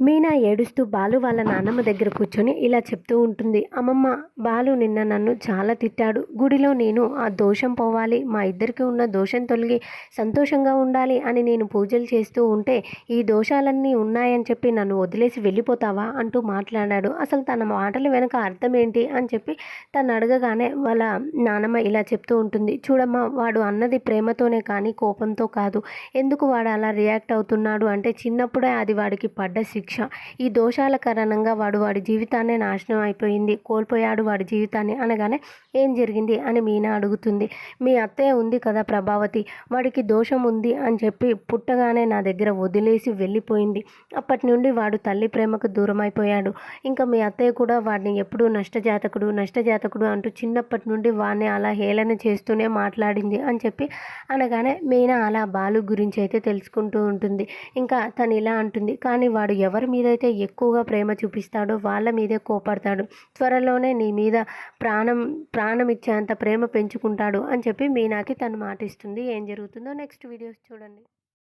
మీనా ఏడుస్తూ బాలు వాళ్ళ నాన్నమ్మ దగ్గర కూర్చొని ఇలా చెప్తూ ఉంటుంది. అమ్మమ్మ బాలు నిన్న నన్ను చాలా తిట్టాడు. గుడిలో నేను ఆ దోషం పోవాలి. మా ఇద్దరికి ఉన్న దోషం తొలగి సంతోషంగా ఉండాలి అని నేను పూజలు చేస్తూ ఉంటే ఈ దోషాలన్నీ ఉన్నాయని చెప్పి నన్ను వదిలేసి వెళ్ళిపోతావా? అంటూ మాట్లాడాడు. అసలు తన మాటల వెనక అర్థం ఏంటి? అని చెప్పి తను అడగగానే వాళ్ళ నానమ్మ ఇలా చెప్తూ ఉంటుంది. చూడమ్మా వాడు అన్నది ప్రేమతోనే కానీ కోపంతో కాదు. ఎందుకు వాడు అలా రియాక్ట్ అవుతున్నాడు అంటే చిన్నప్పుడే అది వాడికి పడ్డ శిక్ష ఈ దోషాల కారణంగా వాడు వాడి జీవితాన్నే నాశనం అయిపోయింది. కోల్పోయాడు వాడి జీవితాన్ని అనగానే ఏం జరిగింది అని మీనా అడుగుతుంది. మీ అత్తయ్య ఉంది కదా ప్రభావతి వాడికి దోషం ఉంది అని చెప్పి పుట్టగానే నా దగ్గర వదిలేసి వెళ్ళిపోయింది. అప్పటి నుండి వాడు తల్లి ప్రేమకు దూరం అయిపోయాడు ఇంకా మీ అత్తయ్య కూడా వాడిని ఎప్పుడూ నష్టజాతకుడు నష్టజాతకుడు అంటూ చిన్నప్పటి నుండి వాడిని అలా హేళన చేస్తూనే మాట్లాడింది అని చెప్పి అనగానే మీనా అలా బాలు గురించి అయితే తెలుసుకుంటూ ఉంటుంది. ఇంకా తను ఇలా అంటుంది కానీ వాడు ఎవరు ఎవరి మీదైతే ఎక్కువగా ప్రేమ చూపిస్తాడో వాళ్ళ మీదే కోపడతాడు. త్వరలోనే నీ మీద ప్రాణం ప్రాణం ఇచ్చేంత ప్రేమ పెంచుకుంటాడు అని చెప్పి మీనాకి తను మాటిస్తుంది. ఏం జరుగుతుందో నెక్స్ట్ వీడియోస్ చూడండి.